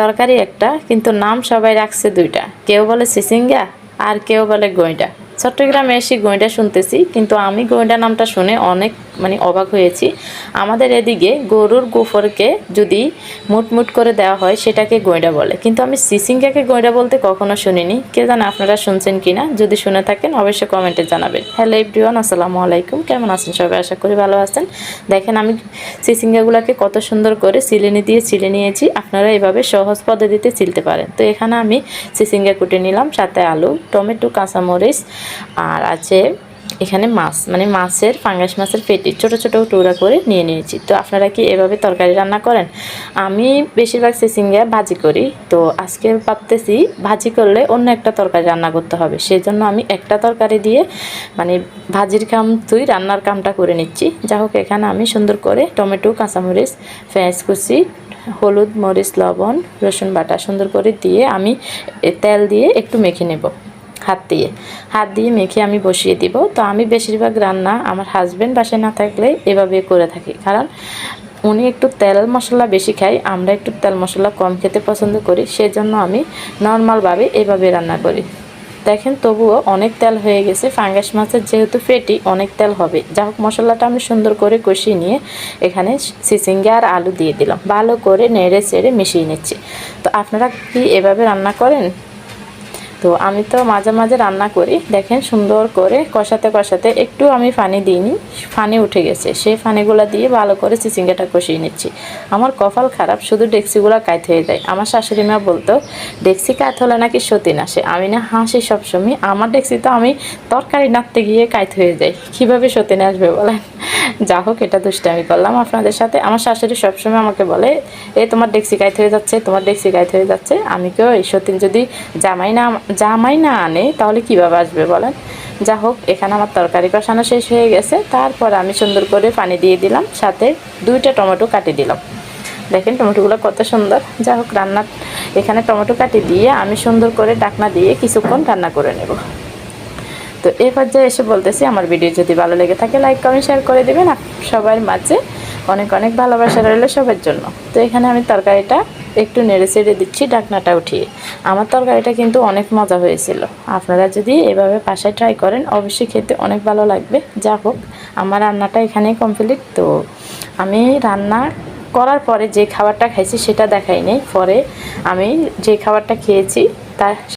তরকারি একটা, কিন্তু নাম সবাই রাখছে দুইটা। কেউ বলে সিসিঙ্গা, আর কেউ বলে গইডা। চট্টগ্রামে এসে গইডা শুনতেছি, কিন্তু আমি গইডা নামটা শুনে অনেক মানে অবাক হয়েছি। আমাদের এদিকে গরুর গোফরকে যদি মুটমুট করে দেওয়া হয়, সেটাকে গইডা বলে। কিন্তু আমি সিসিঙ্গাকে গইডা বলতে কখনো শুনিনি। কে জানে আপনারা শুনছেন কিনা, যদি শুনে থাকেন, অবশ্যই কমেন্টে জানাবেন। হ্যালো এভরিওয়ান, আসসালামু আলাইকুম। কেমন আছেন সবাই? আশা করি ভালো আছেন। দেখেন, আমি সিসিঙ্গাগুলোকে কত সুন্দর করে সিলেনি দিয়ে ছিলে নিয়েছি। আপনারা এভাবে সহজ পদ্ধতিতে ছিলতে পারেন। তো এখানে আমি সেই সিসিঙ্গা কুটে নিলাম, সাথে আলু, টমেটো, কাঁচামরিচ, আর আছে এখানে মাছ মানে মাছের, ফাঙ্গাস মাছের পেটি ছোট ছোট টুকরা করে নিয়ে নিয়েছি। তো আপনারা কি এভাবে তরকারি রান্না করেন? আমি বেশিরভাগ সিসিঙ্গা ভাজি করি। তো আজকে ভাবতেছি ভাজি করলে অন্য একটা তরকারি রান্না করতে হবে। সেই জন্য আমি একটা তরকারি দিয়ে মানে ভাজির কাম তুই রান্নার কামটা করে নিচ্ছি। যা হোক, এখানে আমি সুন্দর করে টমেটো, কাঁচামরিচ, পেঁয়াজ কুচি, হলুদ মরিচ, লবণ, রসুন বাটা সুন্দর করে দিয়ে আমি তেল দিয়ে একটু মেখে নেব। হাত দিয়ে। হাত দিয়ে মেখে আমি বসিয়ে দিব। তো আমি বেশিরভাগ রান্না আমার হাজব্যান্ড বাসায় না থাকলে এভাবে করে থাকি। কারণ উনি একটু তেল মশলা বেশি খায়, আমরা একটু তেল মশলা কম খেতে পছন্দ করি, সেজন্য আমি নর্মালভাবে এভাবে রান্না করি। দেখেন, তবুও অনেক তেল হয়ে গেছে। ফাঙ্গাস মাছের যেহেতু ফেটি অনেক তেল হবে। যা হোক, মশলাটা আমি সুন্দর করে কষিয়ে নিয়ে এখানে সিসিঙ্গা আর আলু দিয়ে দিলাম। ভালো করে নেড়ে চেড়ে মিশিয়ে নিচ্ছি। তো আপনারা কি এভাবে রান্না করেন? তো আমি তো মাঝে মাঝে রান্না করি। দেখেন সুন্দর করে কষাতে কষাতে একটু আমি পানি দিইনি পানি উঠে গেছে। সেই পানিগুলো দিয়ে ভালো করে চিচিঙ্গাটা কষিয়ে নিচ্ছি। আমার কপাল খারাপ, শুধু ডেক্সিগুলো কাইত হয়ে যায়। আমার শাশুড়ি মা বলতো, ডেক্সি কাইত হলে নাকি সতীন আসে আমি না হাসি সবসময়, আমার ডেক্সি তো আমি তরকারি নাড়তে গিয়ে কাইত হয়ে যাই কীভাবে সতীন আসবে বলেন? যা হোক, এটা দুষ্টামি করলাম। আপনাদের সাথে আমার শাশুড়ি সবসময় আমাকে বলে, এ, তোমার ডেক্সি কাইত হয়ে যাচ্ছে, তোমার ডেক্সি কাইত হয়ে যাচ্ছে। আমি কেউ এই সতীন যদি জামাই না জামাই না আনে, তাহলে কীভাবে আসবে বলেন? যা হোক, এখানে আমার তরকারি কষানো শেষ হয়ে গেছে। তারপর আমি সুন্দর করে পানি দিয়ে দিলাম, সাথে দুইটা টমেটো কাটি দিলাম। দেখেন টমেটোগুলো কত সুন্দর। যা হোক রান্নার এখানে টমেটো কাটি দিয়ে আমি সুন্দর করে ডাকনা দিয়ে কিছুক্ষণ রান্না করে নেব। তো এই পর্যায়ে এসে বলতেছি, আমার ভিডিও যদি ভালো লেগে থাকে লাইক কমেন্ট শেয়ার করে দেবেন সবার মাঝে অনেক অনেক ভালোবাসা রইল সবার জন্য। তো এখানে আমি তরকারিটা একটু নেড়ে চেড়ে দিচ্ছি ডাকনাটা উঠিয়ে। আমার তরকারিটা কিন্তু অনেক মজা হয়েছিল। আপনারা যদি এভাবে বাসায় ট্রাই করেন, অবশ্যই খেতে অনেক ভালো লাগবে। যা হোক, আমার রান্নাটা এখানেই কমপ্লিট তো আমি রান্না করার পরে যে খাবারটা খাইছি, সেটা দেখাই নেই। পরে আমি যে খাবারটা খেয়েছি, তা